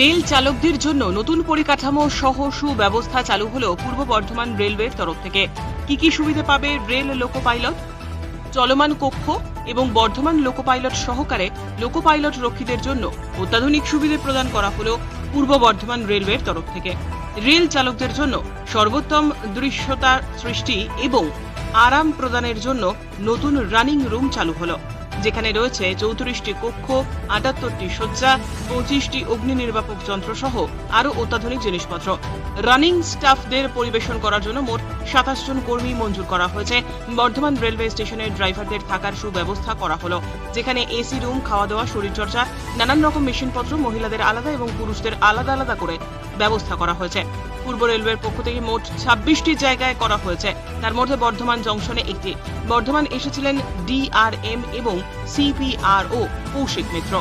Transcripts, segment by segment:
Rail চালকদের জন্য নতুন পরিকাঠামো সহ সুব্যবস্থা চালু হলো পূর্ব বর্ধমান রেলওয়ের তরফ থেকে। কি কি সুবিধা পাবে রেল লোকো পাইলট চলমান কক্ষ এবং বর্ধমান লোকো পাইলট সহকারে লোকো পাইলট রক্ষীদের জন্য অত্যাধুনিক সুবিধে প্রদান করা হল পূর্ব বর্ধমান রেলওয়ের তরফ থেকে। রেল চালকদের জন্য সর্বোত্তম দৃশ্যতা সৃষ্টি এবং আরাম প্রদানের জন্য নতুন রানিং রুম চালু হলো। যেখানে রয়েছে চৌত্রিশটি কক্ষ, আটাত্তরটি শয্যা, পঁচিশটি অগ্নি নির্বাপক যন্ত্র সহ আরও অত্যাধুনিক জিনিসপত্র। রানিং স্টাফদের পরিবেশন করার জন্য মোট সাতাশ জন কর্মী মঞ্জুর করা হয়েছে। বর্ধমান রেলওয়ে স্টেশনের ড্রাইভারদের থাকার সুব্যবস্থা করা হলো, যেখানে এসি রুম খাওয়া দাওয়া শরীরচর্চা, নানান রকম মেশিনপত্র মহিলাদের আলাদা এবং পুরুষদের আলাদা আলাদা করে ব্যবস্থা করা হয়েছে। পূর্ব রেলওয়ের পক্ষ থেকে মোট ছাব্বিশটি জায়গায় করা হয়েছে। তার মধ্যে বর্ধমান জংশনে একটি। বর্ধমান এসেছিলেন ডিআরএম এবং সিপিআরও কৌশিক মিত্র।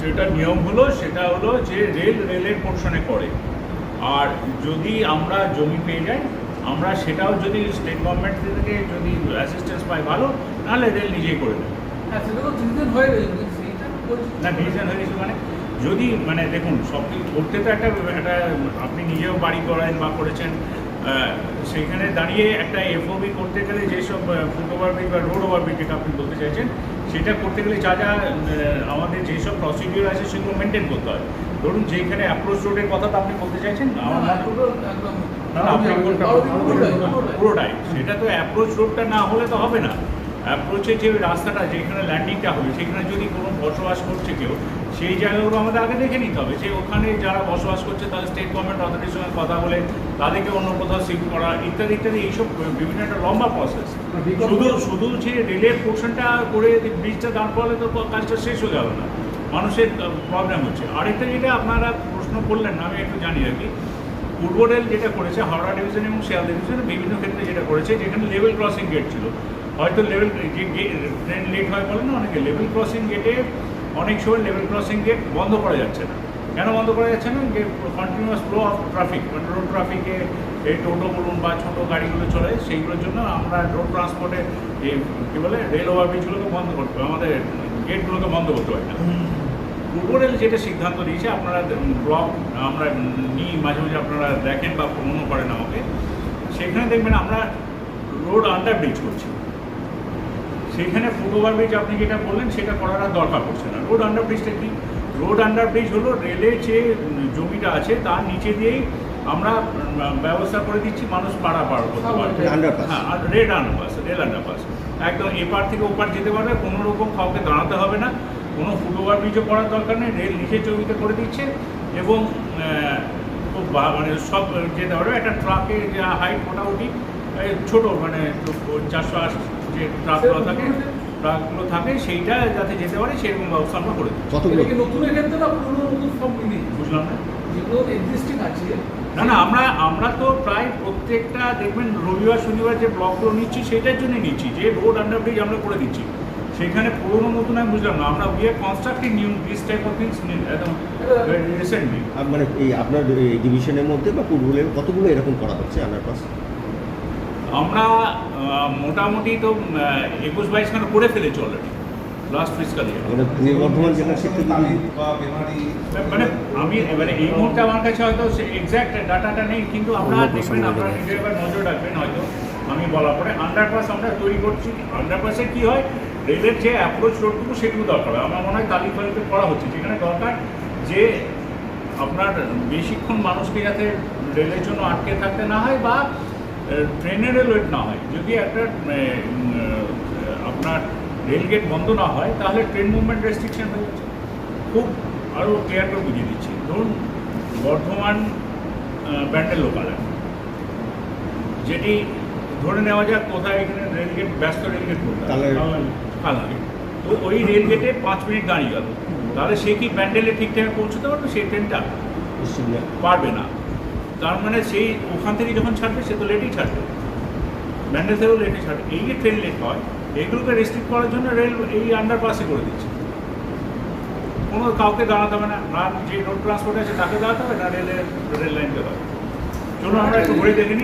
যেটা নিয়ম হলো সেটা হলো যে রেল রেলের পোর্শনে করে। আর যদি আমরা জমি পেয়ে যাই আমরা সেটাও যদি স্টেট গভর্নমেন্ট থেকে যদি অ্যাসিস্ট্যান্স পাই ভালো নাহলে রেল নিজেই করে দেবে হ্যাঁ সেটা তো হয়ে গেছে কিন্তু সেইটা বলছি না ডিসিশন হয়ে গেছে মানে যদি মানে দেখুন সব কিছু করতে তো একটা একটা আপনি নিজেও বাড়ি করেন বা করেছেন আহ, সেইখানে দাঁড়িয়ে একটা এফওবি করতে গেলে যেসব ফুট ওভারব্রিজ বা রোড ওভারব্রিজ যেটা আপনি বলতে চাইছেন সেটা করতে গেলে যা যা আমাদের যেসব প্রসিডিওর আছে সেগুলো মেনটেন করতে হয়। ধরুন যেখানে অ্যাপ্রোচ রোডের কথা তো আপনি বলতে চাইছেন। পুরোটাই সেটা তো অ্যাপ্রোচ রোডটা না হলে তো হবে না। অ্যাপ্রোচের যে রাস্তাটা যেখানে ল্যান্ডিংটা হবে সেখানে যদি কোনো বসবাস করছে কেউ সেই জায়গাগুলো আমাদের আগে দেখে নিতে হবে। যে ওখানে যারা বসবাস করছে তাদের স্টেট গভর্নমেন্ট অথরিটির সঙ্গে কথা বলে তাদেরকে অন্য কোথাও শিফট করা ইত্যাদি ইত্যাদি এইসব বিভিন্ন একটা লম্বা প্রসেস শুধু শুধু যে রেলের পোর্শনটা করে ব্রিজটা দাঁড় করালে তো কাজটা শেষ হয়ে গেল না। মানুষের প্রবলেম হচ্ছে। আরেকটা যেটা আপনারা প্রশ্ন করলেন না আমি একটু জানি রাখি পূর্ব রেল যেটা করেছে হাওড়া ডিভিশন এবং শিয়ালদা ডিভিশন বিভিন্ন ক্ষেত্রে যেটা করেছে যেখানে লেভেল ক্রসিং গেট ছিল। হয়তো লেভেল ট্রেন লেট হয় বলে না, অনেকে লেভেল ক্রসিং গেটে অনেক সময় লেভেল ক্রসিং গেট বন্ধ করা যাচ্ছে না। কেন বন্ধ করা যাচ্ছে না? যে কন্টিনিউয়াস ফ্লো অফ ট্রাফিক মানে রোড ট্রাফিকে এই টোটো বলুন বা ছোটো গাড়িগুলো চলে, সেইগুলোর জন্য আমরা রোড ট্রান্সপোর্টে কী বলে রেল ওভারব্রিজগুলোকে বন্ধ করতে হবে আমাদের গেটগুলোকে বন্ধ করতে হয়। না পূর্ব রেল যেটা সিদ্ধান্ত নিয়েছে আপনারা ব্লক আমরা নিই মাঝে মাঝে আপনারা দেখেন বা ভ্রমণও করেন আমাকে। সেখানে দেখবেন আমরা রোড আন্ডার ব্রিজ করছি। সেখানে ফুট ওভার ব্রিজ আপনি যেটা বললেন সেটা করার আর দরকার পড়ছে না। রোড আন্ডার ব্রিজটা কি? রোড আন্ডার ব্রিজ হলো রেলের যে জমিটা আছে তার নিচে দিয়েই আমরা ব্যবস্থা করে দিচ্ছি মানুষ পাড়া পার করতে পারবে. হ্যাঁ রেড আন্ডারপাস রেল আন্ডারপাস একদম এপার থেকে ওপার যেতে পারবে কোনো রকম কাউকে দাঁড়াতে হবে না। কোনো ফুট ওভার ব্রিজও করার দরকার নেই রেল নিচের জমিতে করে দিচ্ছে এবং খুব মানে সব যেতে পারবে একটা ট্রাকে যা হাইট মোটামুটি ছোটো মানে চারশো আশি যে ট্রাকগুলো থাকে ট্রাকগুলো থাকে সেইটা যাতে যেতে পারে সেরকম ব্যবস্থা আমরা করে কতগুলো? নতুনের ক্ষেত্রে না পুরনো নতুন সব মিলিয়ে। বুঝলাম না। যেগুলো এক্সিস্টিং আছে না না আমরা আমরা তো প্রায় প্রত্যেকটা দেখবেন রবিবার শনিবার যে ব্লকগুলো নিচ্ছি সেটার জন্য নিচ্ছি যে রোড আন্ডার ব্রিজ আমরা করে দিচ্ছি। সেখানে পুরোনো নতুন আমি বুঝলাম না আমরা we are constructing new this type of things একদম রিসেন্টলি মানে এই আপনার এই ডিভিশনের মধ্যে বা পূর্বলের কতগুলো এরকম করা হচ্ছে আন্ডারপাস আমরা মোটামুটি তো একুশ বাইশ খানা করে ফেলেছি অলরেডি লাস্ট ফিসকাল ইয়ার মানে মানে আমি এবারে এই মুহূর্তে আমার কাছে হয়তো এক্স্যাক্ট ডাটাটা নেই কিন্তু আমরা দেখবেন আপনারা বলবেন। নিজে এবার নজর রাখবেন হয়তো আমি বলার পরে। আন্ডারপাস আমরা তৈরি করছি আন্ডারপাসে কি হয়? রেলের যে অ্যাপ্রোচ রোডগুলো সেগুলো দরকার হয়। আমার মনে হয় তালিকালিতে করা হচ্ছে যেখানে দরকার যে আপনার বেশিক্ষণ মানুষকে যাতে রেলের জন্য আটকে থাকতে না হয় বা ট্রেনের লেট না হয়। যদি একটা আপনার রেলগেট বন্ধ না হয় তাহলে ট্রেন মুভমেন্ট রেস্ট্রিকশন হয়ে যাচ্ছে। খুব আরও ক্লিয়ার করে বুঝিয়ে দিচ্ছি। ধরুন বর্ধমান ব্যান্ডেল লোকাল যেটি ধরে নেওয়া যাক কোথায় এখানে রেলগেট ব্যস্ত রেলগেট কালার- তো ওই রেলগেটে পাঁচ মিনিট দাঁড়িয়ে গেল তাহলে সে কি ব্যান্ডেলে ঠিক টাইমে পৌঁছতে পারবে? সেই ট্রেনটা পারবে না। তার মানে সেই ওখান থেকে যখন ছাড়বে, সে তো লেটই ছাড়বে। ব্যান্ডেল থেকেও ছাড়বে। এই যে ট্রেন লেট হয়, এগুলোকে রেস্ট্রিক্ট করার জন্য রেল এই আন্ডারপাসে করে দিচ্ছে। কোনো কাউকে দাঁড়াতে হবে না। না যে রোড ট্রান্সপোর্ট আছে, তাকে দাঁড়াতে হবে না রেলের রেল লাইনকে দাঁড়াতে হবে। চলুন, আমরা একটু ঘুরে দেখে নিই।